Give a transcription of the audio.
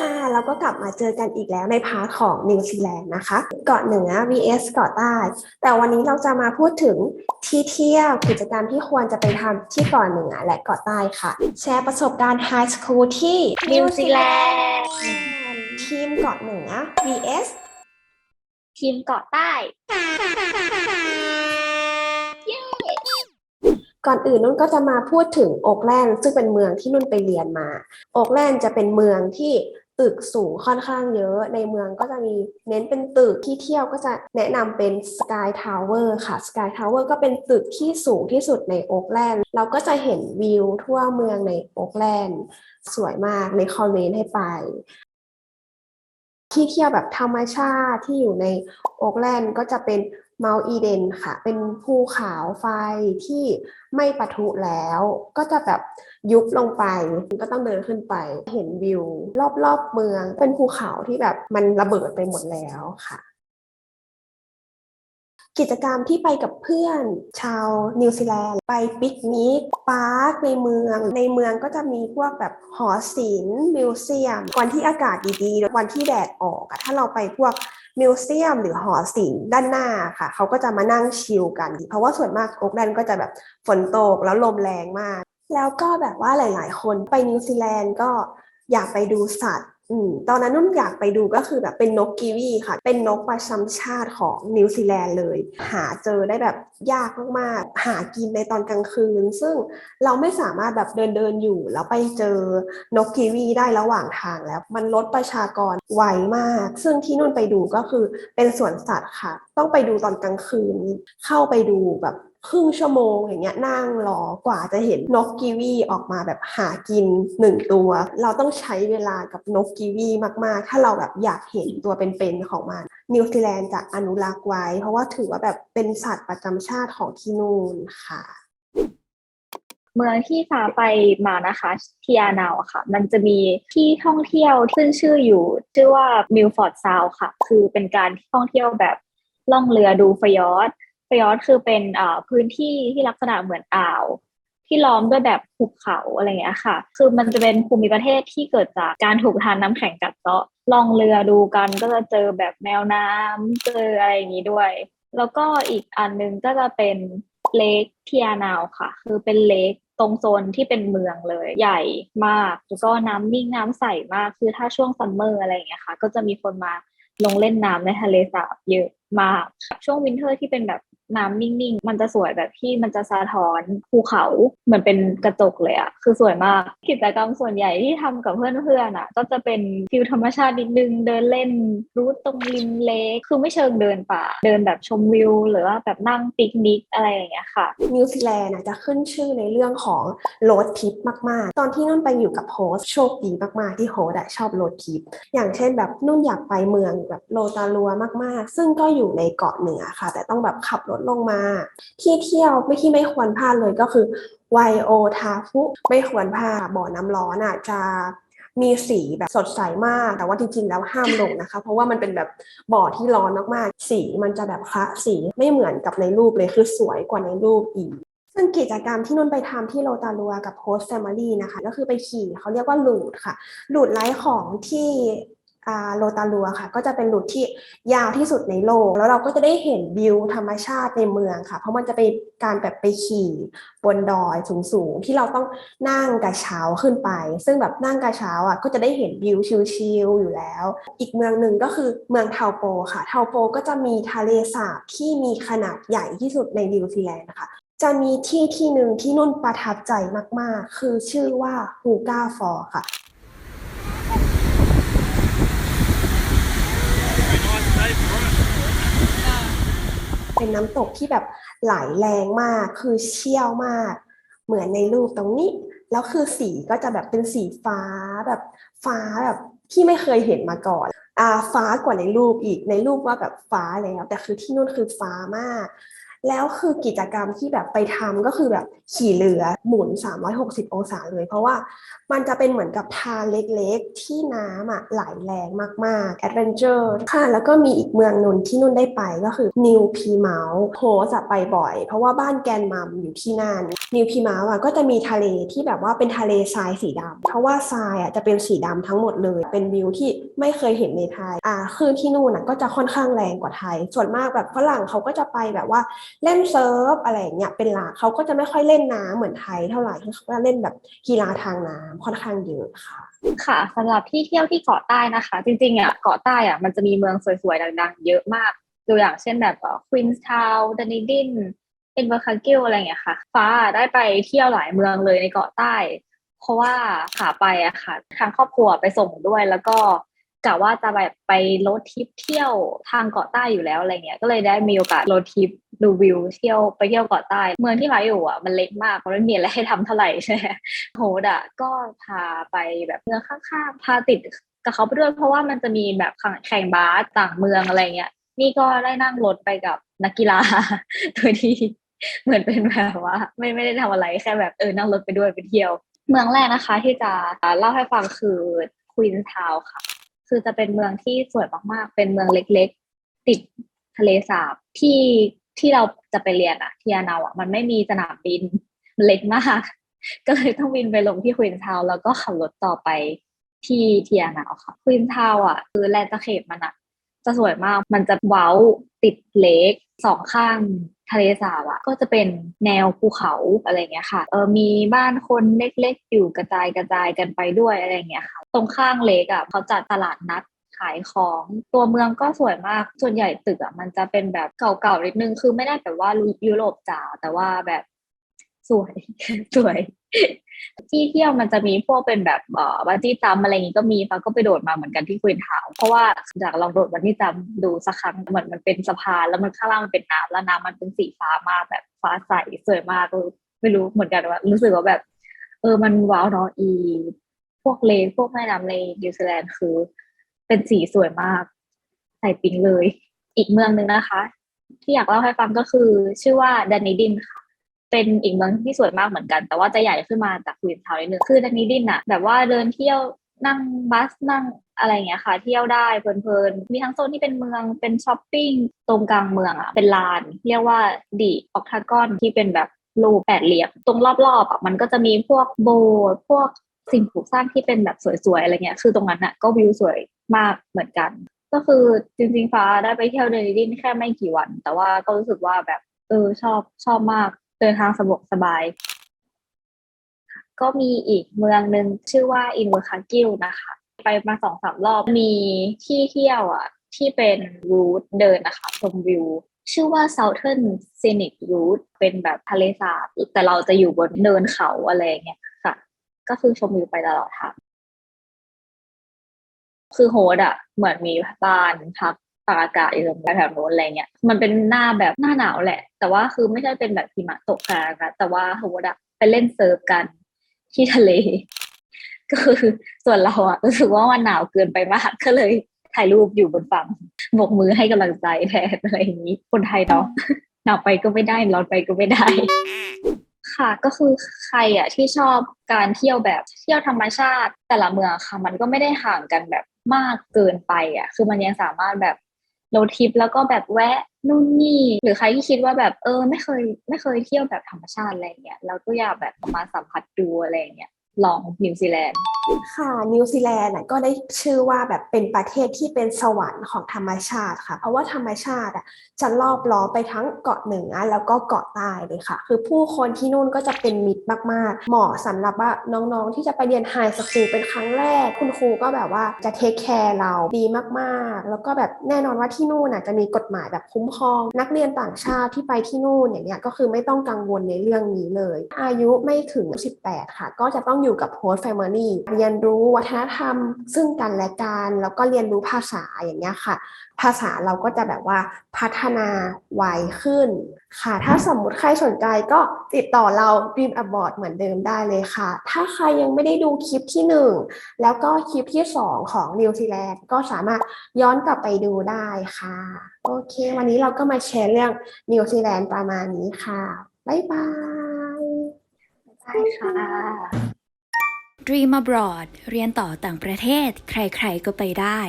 ค่ะเราก็กลับมาเจอกันอีกแล้วในพาร์ทของนิวซีแลนด์นะคะ เกาะเหนือ vs เกาะใต้ แต่วันนี้เราจะมาพูดถึงที่เที่ยวกิจกรรมที่ควรจะไปทำที่เกาะเหนือและเกาะใต้ค่ะ แชร์ประสบการณ์ไฮสคูลที่นิวซีแลนด์ทีมเกาะเหนือ vs ทีมเกาะใต้ก่อนอื่นนุ่นก็จะมาพูดถึงโอ๊กแลนด์ซึ่งเป็นเมืองที่นุ่นไปเรียนมา โอ๊กแลนด์จะเป็นเมืองที่ ตึกสูงค่อนข้างเยอะในเมืองก็จะมีเน้นเป็นตึกที่เที่ยวก็จะแนะนำเป็น Sky Tower ค่ะ Sky Tower ก็เป็นตึกที่สูงที่สุดในโอ๊กแลนด์เราก็จะเห็นวิวทั่วเมืองในโอ๊กแลนด์สวยมากในคอมเมนต์ให้ไป ที่เที่ยวแบบธรรมชาติที่อยู่ในโอ๊กแลนด์ก็จะเป็น เมาอีเดนค่ะ เป็นภูเขาไฟที่ไม่ปะทุแล้ว ก็จะแบบยุบลงไปก็ต้องเดินขึ้นไป เห็นวิว รอบๆเมือง เป็นภูเขาที่แบบมันระเบิดไปหมดแล้วค่ะกิจกรรมที่ไปกับเพื่อนชาวนิวซีแลนด์ไปปิกนิกปาร์คในเมือง ในเมืองก็จะมีพวกแบบหอศิลป์มิวเซียม วันที่อากาศดีๆวันที่แดดออกถ้าเราไปพวก มิวเซียมหรือหอศิลป์ด้านหน้าค่ะ เขาก็จะมานั่งชิลกัน เพราะว่าส่วนมากโอ๊กแลนด์ก็จะแบบฝนตกแล้วลมแรงมาก แล้วก็แบบว่าหลาย ๆ คนไปนิวซีแลนด์ก็อยากไปดูสัตว์ อืมตอนนั้นนุ่นอยากไปดูก็คือแบบเป็นนกกีวีค่ะ เป็นนกประจำชาติของนิวซีแลนด์เลย หาเจอได้แบบยากมากๆ หากินในตอนกลางคืน ซึ่งเราไม่สามารถแบบเดินเดินอยู่ แล้วไปเจอนกกีวีได้ระหว่างทางแล้ว มันลดประชากรไวมาก ซึ่งที่นุ่นไปดูก็คือเป็นสวนสัตว์ค่ะ ต้องไปดูตอนกลางคืน เข้าไปดูแบบ ครึ่งชั่วโมงอย่างเงี้ยนั่งรอกว่าจะเห็นนกกีวีออกมาแบบหากินหนึ่งตัว เราต้องใช้เวลากับนกกีวีมาก ๆ ถ้าเราแบบอยากเห็นตัวเป็นๆของมันนิวซีแลนด์จะอนุรักษ์ไว้ เพราะว่าถือว่าแบบเป็นสัตว์ประจำชาติของที่นู่นค่ะเมืองที่ฟ้าไปมานะคะทียานาวอะค่ะ มันจะมีที่ท่องเที่ยวขึ้นชื่ออยู่ ชื่อว่ามิลฟอร์ดซาวค่ะ คือเป็นการท่องเที่ยวแบบล่องเรือดูฟยอร์ด ฟยอร์ดคือเป็นพื้นที่ที่ลักษณะเหมือนอ่าว ที่ล้อมด้วยแบบภูเขาอะไรอย่างเงี้ยค่ะ คือมันจะเป็นภูมิประเทศที่เกิดจากการถูกทานน้ำแข็งกัดเซาะล่องเรือดูกันก็จะเจอแบบแมวน้ำเจออะไรอย่างงี้ด้วย แล้วก็อีกอันนึงก็จะเป็นเลคเทียนาวค่ะ คือเป็นเลคตรงโซนที่เป็นเมืองเลย ใหญ่มากแล้วก็น้ำนิ่งน้ำใสมากคือถ้าช่วงซัมเมอร์อะไรอย่างเงี้ยค่ะ ก็จะมีคนมาลงเล่นน้ำในทะเลสาบเยอะมาก ช่วงวินเทอร์ที่เป็นแบบ น้ำนิ่งๆ มันจะสวยแบบที่มันจะสะท้อนภูเขาเหมือนเป็นกระจกเลยอะคือสวยมาก กิจกรรมส่วนใหญ่ที่ทำกับเพื่อนๆอะก็จะเป็นฟิลธรรมชาตินิดนึงเดินเล่นรูทตรงริมเลคคือไม่เชิงเดินป่า เดินแบบชมวิว หรือว่าแบบนั่งปิกนิกอะไรอย่างเงี้ยค่ะนิวซีแลนด์จะขึ้นชื่อในเรื่องของโรดทริปมากๆ ตอนที่นุ่นไปอยู่กับโฮสโชคดีมากๆที่โฮสชอบโรดทริปอย่างเช่นแบบนุ่นอยากไปเมืองแบบโลตาลัวมากๆ ซึ่งก็อยู่ในเกาะเหนือค่ะ แต่ต้องแบบขับรถลงมา ที่เที่ยวไม่ที่ไม่ควรพลาดเลยก็คือไวโอทาฟุไม่ควรพลาดบ่อน้ำร้อนอะจะมีสีแบบสดใสมาก แต่ว่าจริงๆ แล้วห้ามลงนะคะ เพราะว่ามันเป็นแบบบ่อที่ร้อนมากๆ สีมันจะแบบคะสีไม่เหมือนกับในรูปเลยคือสวยกว่าในรูปอีก ซึ่งกิจกรรมที่นุ่นไปทำที่โลตาลัวกับโฮสแฟมิลี่นะคะ ก็คือไปขี่เขาเรียกว่าลูดค่ะลูดไลท์ของที่ โลตาลัวค่ะ ก็จะเป็นลูดที่ยาวที่สุดในโลก แล้วเราก็จะได้เห็นวิวธรรมชาติในเมืองค่ะ เพราะมันจะเป็นการแบบไปขี่บนดอยสูงๆ ที่เราต้องนั่งกระเช้าขึ้นไป ซึ่งแบบนั่งกระเช้าอะก็จะได้เห็นวิวชิลๆอยู่แล้ว อีกเมืองหนึ่งก็คือเมืองเทาโปค่ะ เทาโปก็จะมีทะเลสาบที่มีขนาดใหญ่ที่สุดในนิวซีแลนด์นะคะจะมีที่ที่หนึ่งที่นุ่นประทับใจมาก ๆ คือชื่อว่าฮูกาฟอร์ค่ะ เป็นน้ำตกที่แบบไหลแรงมาก คือเชี่ยวมาก เหมือนในรูปตรงนี้ แล้วคือสีก็จะแบบเป็นสีฟ้าแบบฟ้าแบบที่ไม่เคยเห็นมาก่อนอ่าฟ้ากว่าในรูปอีกในรูปว่าแบบฟ้าแล้ว แต่คือที่นู่นคือฟ้ามาก แล้วคือกิจกรรมที่แบบไปทำก็คือแบบขี่เรือหมุน 360 องศาเลย เพราะว่ามันจะเป็นเหมือนกับทางเล็กๆ ที่น้ำอะไหลแรงมากๆแอดเวนเจอร์ค่ะ แล้วก็มีอีกเมืองนนที่นุ่นได้ไปก็คือนิวพีเมาส์โฮสอะไปบ่อย เพราะว่าบ้านแกนมัมอยู่ที่นั่น นิวพีมาอะก็จะมีทะเลที่แบบว่าเป็นทะเลทรายสีดำเพราะว่าทรายอะจะเป็นสีดำทั้งหมดเลย เป็นวิวที่ไม่เคยเห็นในไทยอ่าคลื่นที่นู่นอะก็จะค่อนข้างแรงกว่าไทย ส่วนมากแบบฝรั่งเขาก็จะไปแบบว่าเล่นเซิร์ฟอะไรอย่างเงี้ยเป็นหลักเขาก็จะไม่ค่อยเล่นน้ำเหมือนไทยเท่าไหร่เขาก็เล่นแบบกีฬาทางน้ำค่อนข้างเยอะค่ะค่ะสำหรับที่เที่ยวที่เกาะใต้นะคะ จริงๆอะเกาะใต้อะมันจะมีเมืองสวยๆดังๆ เยอะมากตัวอย่างเช่นแบบควีนส์ทาวน์ดันนิดิน เอ็นเวอร์คากิลอะไรอย่างเงี้ยค่ะ ฟ้าได้ไปเที่ยวหลายเมืองเลยในเกาะใต้ เพราะว่าขาไปอะค่ะทางครอบครัวไปส่งด้วยแล้วก็กะว่าจะแบบไปรดทริปเที่ยวทางเกาะใต้อยู่แล้วอะไรเงี้ย ก็เลยได้มีโอกาสรดทริปดูวิวเที่ยวไปเที่ยวเกาะใต้ เมืองที่ฟ้าอยู่อะมันเล็กมากมันไม่มีอะไรให้ทำเท่าไหร่ใช่ไหมโฮดอะก็พาไปแบบเมืองข้างๆพาติดกับเขาไปด้วยเพราะว่ามันจะมีแบบแข่งบาสต่างเมืองอะไรเงี้ย นี่ก็ได้นั่งรถไปกับนักกีฬาโดยที่ เหมือนเป็นแบบว่า ไม่ไม่ได้ทำอะไรแค่แบบเออนั่งรถไปด้วยไปเที่ยว เมืองแรกนะคะที่จะเล่าให้ฟังคือควีนทาวค่ะ คือจะเป็นเมืองที่สวยมากๆ เป็นเมืองเล็กๆ ติดทะเลสาบที่ที่เราจะไปเรียนอะที่อานาอะมันไม่มีสนามบินมันเล็กมากก็เลยต้องบินไปลงที่ควีนทาวแล้วก็ขับรถต่อไปที่เทียนาวค่ะควีนทาวอะ คือแลนด์สเคปมันอะ จะสวยมากมันจะเว้าติดเลกสองข้าง ทะเลสาบอะก็จะเป็นแนวภูเขาอะไรเงี้ยค่ะเออมีบ้านคนเล็กๆ อยู่กระจายกระจายกันไปด้วยอะไรเงี้ยค่ะ ตรงข้างเลกอะเขาจัดตลาดนัดขายของตัวเมืองก็สวยมากส่วนใหญ่ตึกอะมันจะเป็นแบบเก่าๆนิดนึงคือไม่ได้แบบว่ายุโรปจ๋าแต่ว่าแบบ สวยสวย ที่เที่ยวมันจะมีพวกเป็นแบบเอ่อบันจี้จัมอะไรอย่างงี้ก็มีฟ้าก็ไปโดดมาเหมือนกันที่ควีนทาวเพราะว่าจากลองโดดบันจี้จัมดูสักครั้งเหมือนมันเป็นสะพานแล้วมันข้างล่างมันเป็นน้ำแล้วน้ำมันเป็นสีฟ้ามากแบบฟ้าใสสวยมากเออไม่รู้เหมือนกันว่า รู้สึกว่าแบบ เออมันว้าวเนาะอี พวกเลพวกแม่น้ำในนิวซีแลนด์คือ เป็นสีสวยมาก ใส่ปิ๊งเลย อีกเมืองหนึ่งนะคะ ที่อยากเล่าให้ฟังก็คือ ชื่อว่าดันนิดินค่ะ เป็นอีกเมืองที่สวยมากเหมือนกัน แต่ว่าจะใหญ่ขึ้นมาจากควีนทาวน์นิดนึงคือดันนิดินอะแบบว่าเดินเที่ยวนั่งบัสนั่งอะไรเงี้ยค่ะ เที่ยวได้เพลินๆ มีทั้งโซนที่เป็นเมืองเป็นช้อปปิ้งตรงกลางเมืองอะเป็นลาน เรียกว่าดีออกทากอนที่เป็นแบบรูปแปดเหลี่ยมตรงรอบๆอะมันก็จะมีพวกโบสถ์พวกสิ่งปลูกสร้างที่เป็นแบบสวยๆอะไรเงี้ยคือตรงนั้นอะก็วิวสวยมากเหมือนกัน ก็คือจริงๆฟ้าได้ไปเที่ยวเดนดินแค่ไม่กี่วัน แต่ว่าก็รู้สึกว่าแบบเออชอบชอบมาก เดินทางสะดวกสบาย ก็มีอีกเมืองหนึ่งชื่อว่าอินเวอร์คากิลนะคะ ไปมาสองสามรอบมีที่เที่ยวอะ ที่เป็นรูทเดินนะคะชมวิว ชื่อว่า Southern Scenic Route เป็นแบบทะเลสาบแต่เราจะอยู่บนเนินเขาอะไรเงี้ยค่ะ ก็คือชมวิวไปตลอดทางคือโฮสต์อะเหมือนมีบ้านพัก ตากอากาศอยู่ตรงแถวโน้นอะไรเงี้ยมันเป็นหน้าแบบหน้าหนาวแหละ แต่ว่าคือไม่ใช่เป็นแบบหิมะตกขนาดนั้นแต่ว่าโฮสต์อะไปเล่นเซิร์ฟกันที่ทะเล ก็คือส่วนเราอะรู้สึกว่ามันหนาวเกินไปมากก็เลยถ่ายรูปอยู่บนฝั่งบกมือให้กำลังใจแทนอะไรอย่างนี้ คนไทยเนาะหนาวไปก็ไม่ได้ร้อนไปก็ไม่ได้ ค่ะ ก็คือใครอะที่ชอบการเที่ยวแบบเที่ยวธรรมชาติ แต่ละเมืองค่ะ มันก็ไม่ได้ห่างกันแบบมากเกินไปอะ คือมันยังสามารถแบบ โรดทริปแล้วก็แบบแวะนู่นนี่ หรือใครที่คิดว่าแบบเออ ไม่เคย ไม่เคยเที่ยวแบบธรรมชาติอะไรเงี้ยแล้วก็อยากแบบมาสัมผัสดูอะไรเงี้ยลองนิวซีแลนด์ ค่ะนิวซีแลนด์ก็ได้ชื่อว่าแบบเป็นประเทศที่เป็นสวรรค์ของธรรมชาติค่ะ เพราะว่าธรรมชาติอะจะรอบล้อมไปทั้งเกาะเหนือแล้วก็เกาะใต้เลยค่ะ คือผู้คนที่นู่นก็จะเป็นมิตรมาก ๆ เหมาะสำหรับว่าน้องๆ ที่จะไปเรียนไฮสคูลเป็นครั้งแรก คุณครูก็แบบว่าจะเทคแคร์เราดีมากๆ แล้วก็แบบแน่นอนว่าที่นู่นจะมีกฎหมายแบบคุ้มครอง นักเรียนต่างชาติที่ไปที่นู่นอย่างเงี้ยก็คือไม่ต้องกังวลในเรื่องนี้เลย อายุไม่ถึง 18 ค่ะ ก็จะต้องอยู่กับโฮสต์แฟมิลี่เรียนรู้วัฒนธรรม ซึ่งกันและกันแล้วก็เรียนรู้ภาษาอย่างเงี้ยค่ะ ภาษาเราก็จะแบบว่าพัฒนาไวขึ้นค่ะ ถ้าสมมุติใครสนใจก็ติดต่อเรา Dream Abroad เหมือนเดิมได้เลยค่ะ ถ้าใครยังไม่ได้ดูคลิปที่ 1 แล้วก็คลิปที่ 2 ของนิวซีแลนด์ก็สามารถย้อนกลับไปดูได้ค่ะ โอเค วันนี้เราก็มาแชร์เรื่องนิวซีแลนด์ประมาณนี้ค่ะ บ๊ายบายใช่ค่ะ Dream Abroad เรียนต่อต่างประเทศ ใครๆก็ไปได้